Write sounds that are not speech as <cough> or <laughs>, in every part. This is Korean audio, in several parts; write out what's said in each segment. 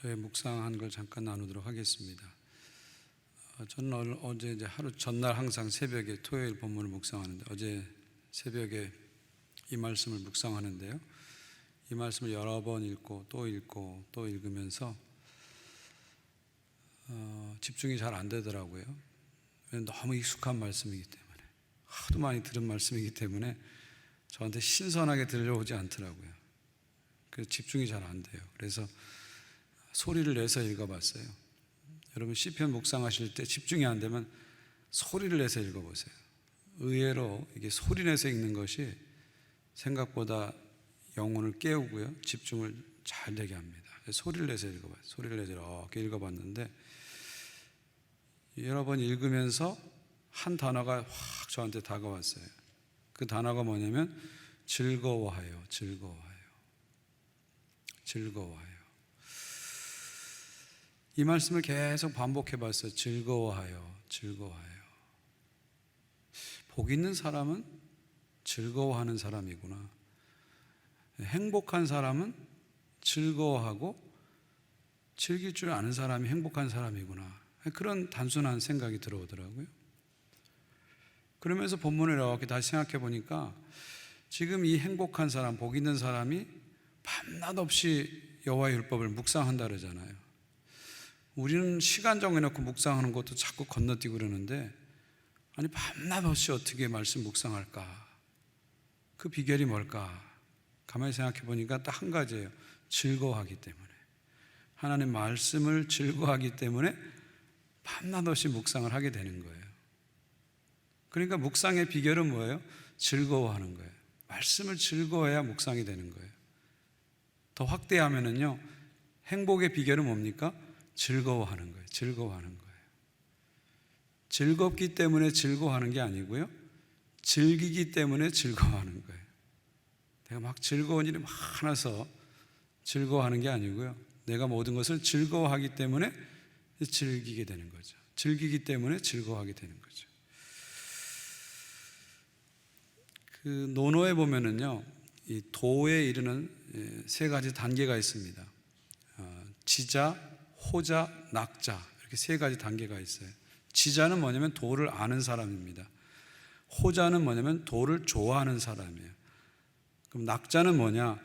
저의 묵상한 걸 잠깐 나누도록 하겠습니다. 어, 저는 어- 어제 이제 하루 전날 항상 새벽에 토요일 본문을 묵상하는데 어제 새벽에 이 말씀을 묵상하는데요. 이 말씀을 여러 번 읽고 또 읽고 또 읽으면서 어, 집중이 잘 안 되더라고요. 너무 익숙한 말씀이기 때문에 하도 많이 들은 말씀이기 때문에 저한테 신선하게 들려오지 않더라고요. 그래서 집중이 잘 안 돼요. 그래서 소리를 내서 읽어봤어요. 여러분 시편 묵상하실 때 집중이 안 되면 소리를 내서 읽어보세요. 의외로 이게 소리 내서 읽는 것이 생각보다 영혼을 깨우고요, 집중을 잘 되게 합니다. 소리를 내서 읽어봐요. 소리를 내서 이렇게 읽어봤는데 여러 번 읽으면서 한 단어가 확 저한테 다가왔어요. 그 단어가 뭐냐면 즐거워하여, 즐거워하여, 즐거워하여. 이 말씀을 계속 반복해 봤어요. 즐거워하여, 즐거워하여. 복 있는 사람은 즐거워하는 사람이구나. 행복한 사람은 즐거워하고 즐길 줄 아는 사람이 행복한 사람이구나. 그런 단순한 생각이 들어오더라고요. 그러면서 본문을 이렇게 다시 생각해 보니까 지금 이 행복한 사람, 복 있는 사람이 밤낮 없이 여호와의 율법을 묵상한다 그러잖아요. 우리는 시간 정해놓고 묵상하는 것도 자꾸 건너뛰고 그러는데 아니 밤낮 없이 어떻게 말씀 묵상할까? 그 비결이 뭘까? 가만히 생각해 보니까 딱 한 가지예요. 즐거워하기 때문에 하나님 말씀을 즐거워하기 때문에 밤낮 없이 묵상을 하게 되는 거예요. 그러니까 묵상의 비결은 뭐예요? 즐거워하는 거예요. 말씀을 즐거워해야 묵상이 되는 거예요. 더 확대하면은요, 행복의 비결은 뭡니까? 즐거워하는 거예요. 즐거워하는 거예요. 즐겁기 때문에 즐거워하는 게 아니고요, 즐기기 때문에 즐거워하는 거예요. 내가 막 즐거운 일이 많아서 즐거워하는 게 아니고요, 내가 모든 것을 즐거워하기 때문에 즐기게 되는 거죠. 즐기기 때문에 즐거워하게 되는 거죠. 그 논어에 보면은요, 이 도에 이르는 예, 세 가지 단계가 있습니다. 어, 지자, 호자, 낙자 이렇게 세 가지 단계가 있어요. 지자는 뭐냐면 도를 아는 사람입니다. 호자는 뭐냐면 도를 좋아하는 사람이에요. 그럼 낙자는 뭐냐?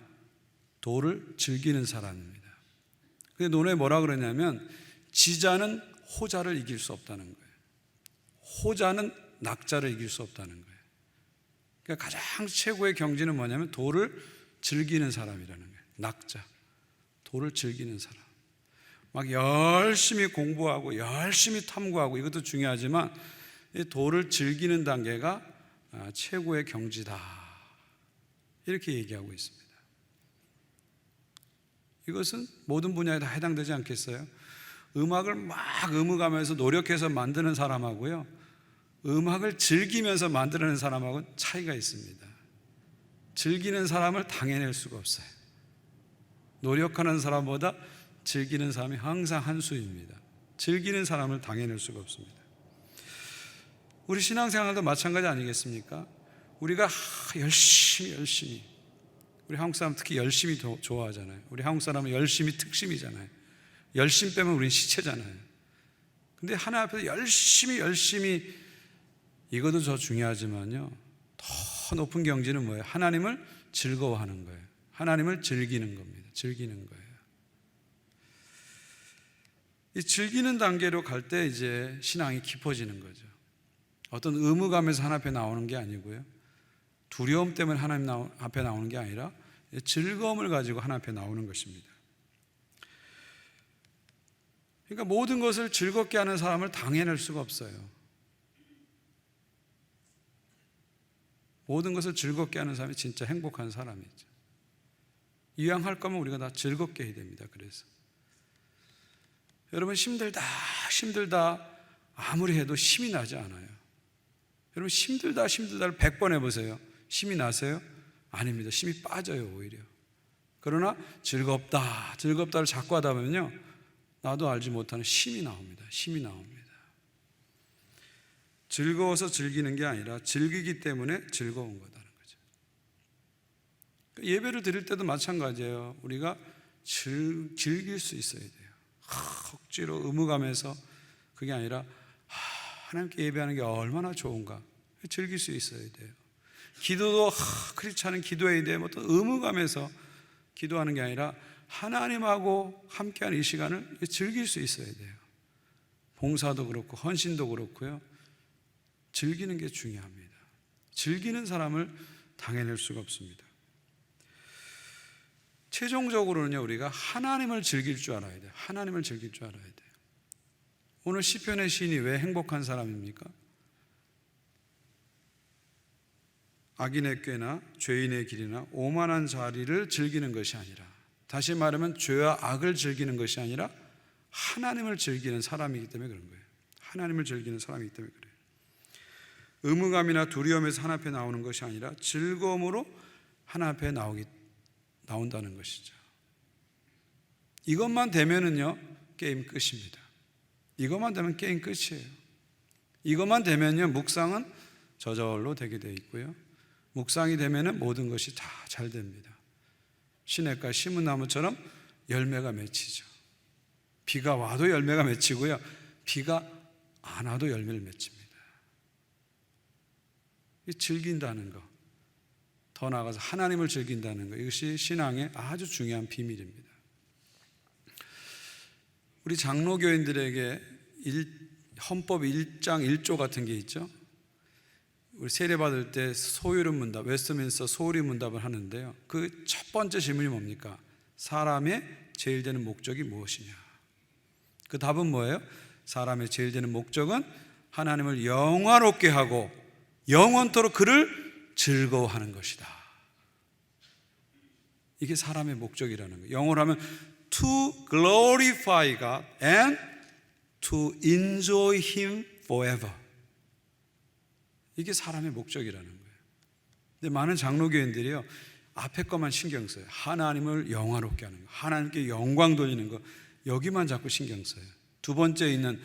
도를 즐기는 사람입니다. 근데 논어에 뭐라 그러냐면 지자는 호자를 이길 수 없다는 거예요. 호자는 낙자를 이길 수 없다는 거예요. 그러니까 가장 최고의 경지는 뭐냐면 도를 즐기는 사람이라는 거예요. 낙자. 도를 즐기는 사람. 막 열심히 공부하고 열심히 탐구하고 이것도 중요하지만 이 도를 즐기는 단계가 아, 최고의 경지다. 이렇게 얘기하고 있습니다. 이것은 모든 분야에 다 해당되지 않겠어요? 음악을 막 음악하면서 노력해서 만드는 사람하고요. 음악을 즐기면서 만드는 사람하고는 차이가 있습니다. 즐기는 사람을 당해낼 수가 없어요. 노력하는 사람보다 즐기는 사람이 항상 한 수입니다. 즐기는 사람을 당해낼 수가 없습니다. 우리 신앙생활도 마찬가지 아니겠습니까? 우리가 열심히 열심히 우리 한국 사람 특히 열심히 도- 좋아하잖아요. 우리 한국 사람은 열심히 특심이잖아요. 열심 빼면 우리는 시체잖아요. 근데 하나 앞에서 열심히 열심히 이것도 저 중요하지만요. 더 높은 경지는 뭐예요? 하나님을 즐거워하는 거예요. 하나님을 즐기는 겁니다. 즐기는 거예요. 이 즐기는 단계로 갈 때 이제 신앙이 깊어지는 거죠. 어떤 의무감에서 하나 앞에 나오는 게 아니고요. 두려움 때문에 하나님 앞에 나오는 게 아니라 즐거움을 가지고 하나 앞에 나오는 것입니다. 그러니까 모든 것을 즐겁게 하는 사람을 당해낼 수가 없어요. 모든 것을 즐겁게 하는 사람이 진짜 행복한 사람이죠. 이왕 할 거면 우리가 다 즐겁게 해야 됩니다. 그래서 여러분 힘들다 힘들다 아무리 해도 힘이 나지 않아요. 여러분 힘들다 힘들다를 100번 해보세요. 힘이 나세요? 아닙니다. 힘이 빠져요 오히려. 그러나 즐겁다 즐겁다를 자꾸 하다 보면요 나도 알지 못하는 힘이 나옵니다. 힘이 나옵니다. 즐거워서 즐기는 게 아니라 즐기기 때문에 즐거운 거다는 거죠. 예배를 드릴 때도 마찬가지예요. 우리가 즐, 즐길 수 있어야 돼요. 하, 억지로 의무감에서 그게 아니라 아, 하나님께 예배하는 게 얼마나 좋은가 즐길 수 있어야 돼요. 기도도 하, 그렇지 않은 기도해야 돼. 어떤 의무감에서 기도하는 게 아니라 하나님하고 함께하는 이 시간을 즐길 수 있어야 돼요. 봉사도 그렇고 헌신도 그렇고요. 즐기는 게 중요합니다. 즐기는 사람을 당해낼 수가 없습니다. 최종적으로는요, 우리가 하나님을 즐길 줄 알아야 돼요. 하나님을 즐길 줄 알아야 돼요. 오늘 시편의 시인이 왜 행복한 사람입니까? 악인의 꾀나 죄인의 길이나 오만한 자리를 즐기는 것이 아니라 다시 말하면 죄와 악을 즐기는 것이 아니라 하나님을 즐기는 사람이기 때문에 그런 거예요. 하나님을 즐기는 사람이기 때문에 그래요. 의무감이나 두려움에서 하나 앞에 나오는 것이 아니라 즐거움으로 하나 앞에 나오기 나온다는 것이죠. 이것만 되면은요 게임 끝입니다. 이것만 되면 게임 끝이에요. 이것만 되면요 묵상은 저절로 되게 돼 있고요. 묵상이 되면은 모든 것이 다 잘 됩니다. 시냇가 심은 나무처럼 열매가 맺히죠. 비가 와도 열매가 맺히고요. 비가 안 와도 열매를 맺힙니다. 이 즐긴다는 거, 더 나아가서 하나님을 즐긴다는 거, 이것이 신앙의 아주 중요한 비밀입니다. 우리 장로교인들에게 일, 헌법 1장 1조 같은 게 있죠. 우리 세례 받을 때 소유름 문답, 웨스트민스터 소유리 문답을 하는데요. 그 첫 번째 질문이 뭡니까? 사람의 제일 되는 목적이 무엇이냐? 그 답은 뭐예요? 사람의 제일 되는 목적은 하나님을 영화롭게 하고 영원토록 그를 즐거워하는 것이다. 이게 사람의 목적이라는 거예요. 영어로 하면 to glorify God and to enjoy Him forever. 이게 사람의 목적이라는 거예요. 근데 많은 장로교인들이요, 앞에 것만 신경 써요. 하나님을 영화롭게 하는 거, 하나님께 영광 돌리는 거, 여기만 자꾸 신경 써요. 두 번째 있는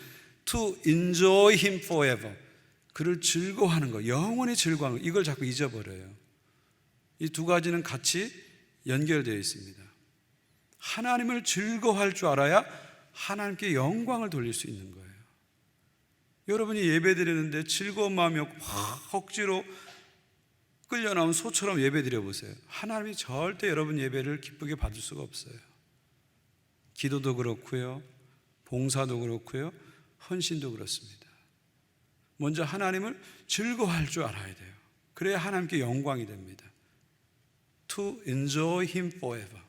to enjoy Him forever. 그를 즐거워하는 거, 영원히 즐거워하는 거, 이걸 자꾸 잊어버려요. 이 두 가지는 같이 연결되어 있습니다. 하나님을 즐거워할 줄 알아야 하나님께 영광을 돌릴 수 있는 거예요. 여러분이 예배 드리는데 즐거운 마음이 없고 막 억지로 끌려 나온 소처럼 예배 드려 보세요. 하나님이 절대 여러분 예배를 기쁘게 받을 수가 없어요. 기도도 그렇고요. 봉사도 그렇고요. 헌신도 그렇습니다. 먼저 하나님을 즐거워할 줄 알아야 돼요. 그래야 하나님께 영광이 됩니다. To enjoy Him forever.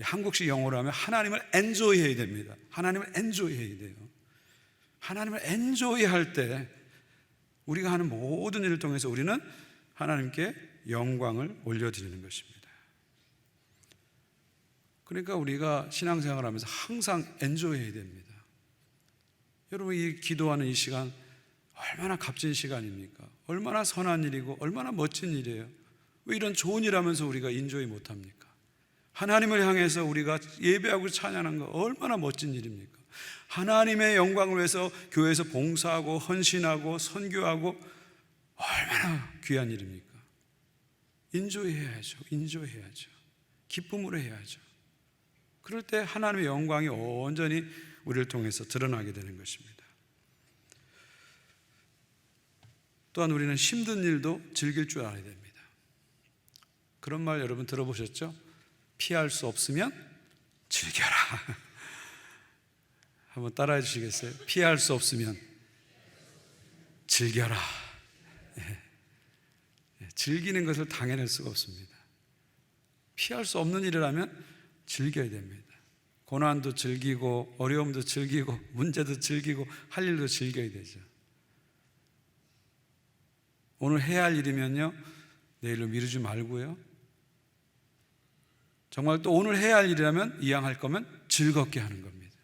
한국식 영어로 하면 하나님을 enjoy 해야 됩니다. 하나님을 enjoy 해야 돼요. 하나님을 enjoy 할 때 우리가 하는 모든 일을 통해서 우리는 하나님께 영광을 올려드리는 것입니다. 그러니까 우리가 신앙생활 하면서 항상 enjoy 해야 됩니다. 여러분, 이 기도하는 이 시간 얼마나 값진 시간입니까? 얼마나 선한 일이고 얼마나 멋진 일이에요. 왜 이런 좋은 일 하면서 우리가 인조이 못합니까? 하나님을 향해서 우리가 예배하고 찬양하는 거 얼마나 멋진 일입니까? 하나님의 영광을 위해서 교회에서 봉사하고 헌신하고 선교하고 얼마나 귀한 일입니까? 인조이 해야죠. 인조이 해야죠. 기쁨으로 해야죠. 그럴 때 하나님의 영광이 온전히 우리를 통해서 드러나게 되는 것입니다. 또한 우리는 힘든 일도 즐길 줄 알아야 됩니다. 그런 말 여러분 들어보셨죠? 피할 수 없으면 즐겨라. <laughs> 한번 따라해 주시겠어요? 피할 수 없으면 즐겨라. 예. 예. 즐기는 것을 당해낼 수가 없습니다. 피할 수 없는 일이라면 즐겨야 됩니다. 고난도 즐기고 어려움도 즐기고 문제도 즐기고 할 일도 즐겨야 되죠. 오늘 해야 할 일이면요 내일로 미루지 말고요. 정말 또 오늘 해야 할 일이라면 이양할 거면 즐겁게 하는 겁니다.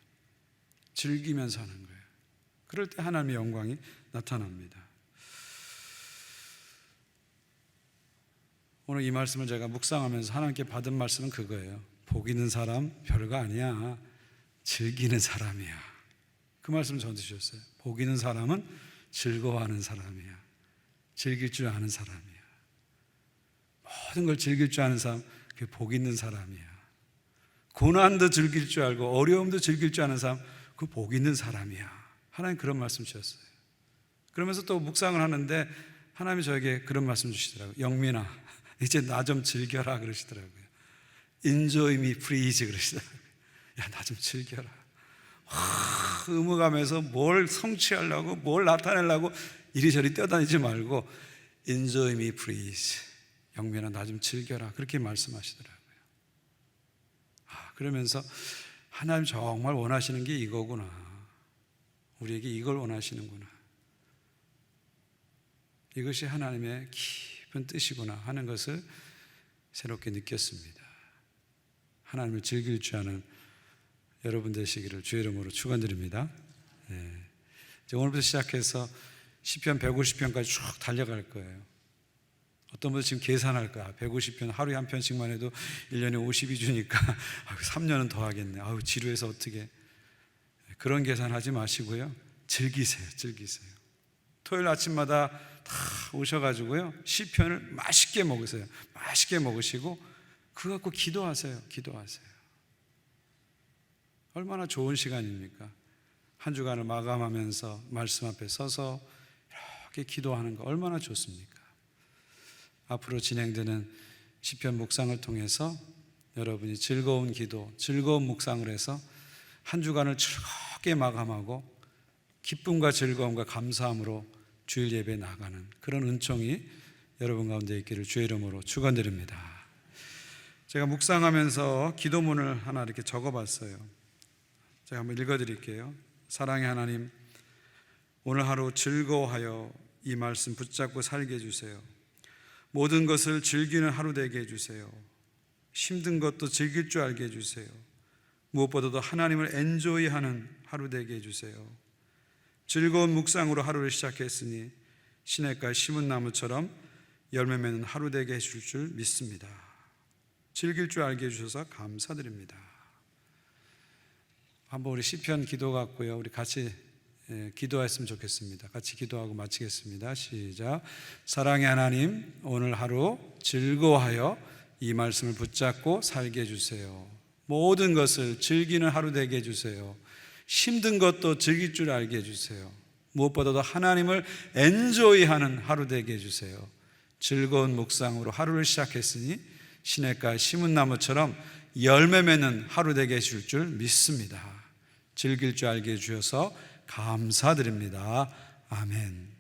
즐기면서 하는 거예요. 그럴 때 하나님의 영광이 나타납니다. 오늘 이 말씀을 제가 묵상하면서 하나님께 받은 말씀은 그거예요. 복 있는 사람 별거 아니야. 즐기는 사람이야. 그 말씀 전 주셨어요. 복 있는 사람은 즐거워하는 사람이야. 즐길 줄 아는 사람이야. 모든 걸 즐길 줄 아는 사람, 그게 복 있는 사람이야. 고난도 즐길 줄 알고 어려움도 즐길 줄 아는 사람 그 복 있는 사람이야. 하나님 그런 말씀 주셨어요. 그러면서 또 묵상을 하는데 하나님이 저에게 그런 말씀 주시더라고요. 영민아, <laughs> 이제 나 좀 즐겨라 그러시더라고요. Enjoy me please 그러시더라고요. 야, 나 좀 즐겨라. 와, 의무감에서 뭘 성취하려고, 뭘 나타내려고 이리저리 뛰어다니지 말고 Enjoy me please. 영민아, 나 좀 즐겨라. 그렇게 말씀하시더라고요. 아, 그러면서 하나님 정말 원하시는 게 이거구나. 우리에게 이걸 원하시는구나. 이것이 하나님의 깊은 뜻이구나 하는 것을 새롭게 느꼈습니다. 하나님을 즐길 줄 아는 여러분 되시기를 주의 이름으로 축원드립니다. 네. 오늘부터 시작해서 시편 150편까지 쭉 달려갈 거예요. 어떤 분들 지금 계산할 거야. 150편 하루에 한 편씩만 해도 1년에 52주니까 3년은 더 하겠네. 아유 지루해서 어떻게 그런 계산하지 마시고요. 즐기세요. 즐기세요. 토요일 아침마다 다 오셔가지고요 시편을 맛있게 먹으세요. 맛있게 먹으시고 그거 갖고 기도하세요. 기도하세요. 얼마나 좋은 시간입니까? 한 주간을 마감하면서 말씀 앞에 서서 이렇게 기도하는 거 얼마나 좋습니까? 앞으로 진행되는 시편 묵상을 통해서 여러분이 즐거운 기도, 즐거운 묵상을 해서 한 주간을 즐겁게 마감하고 기쁨과 즐거움과 감사함으로 주일 예배 나가는 그런 은총이 여러분 가운데 있기를 주의 이름으로 축원드립니다. 제가 묵상하면서 기도문을 하나 이렇게 적어봤어요. 제가 한번 읽어드릴게요. 사랑의 하나님, 오늘 하루 즐거워하여 이 말씀 붙잡고 살게 해주세요. 모든 것을 즐기는 하루 되게 해주세요. 힘든 것도 즐길 줄 알게 해주세요. 무엇보다도 하나님을 엔조이하는 하루 되게 해주세요. 즐거운 묵상으로 하루를 시작했으니 시냇가 심은 나무처럼 열매 맺는 하루 되게 해줄 줄 믿습니다. 즐길 줄 알게 해주셔서 감사드립니다. 한번 우리 시편 기도 같고요. 우리 같이 예, 기도했으면 좋겠습니다. 같이 기도하고 마치겠습니다. 시작. 사랑의 하나님, 오늘 하루 즐거워하여 이 말씀을 붙잡고 살게 해주세요. 모든 것을 즐기는 하루 되게 해주세요. 힘든 것도 즐길 줄 알게 해주세요. 무엇보다도 하나님을 엔조이하는 하루 되게 해주세요. 즐거운 묵상으로 하루를 시작했으니 시냇가 심은 나무처럼 열매 맺는 하루 되게 해줄 줄 믿습니다. 즐길 줄 알게 해주셔서 감사드립니다. 아멘.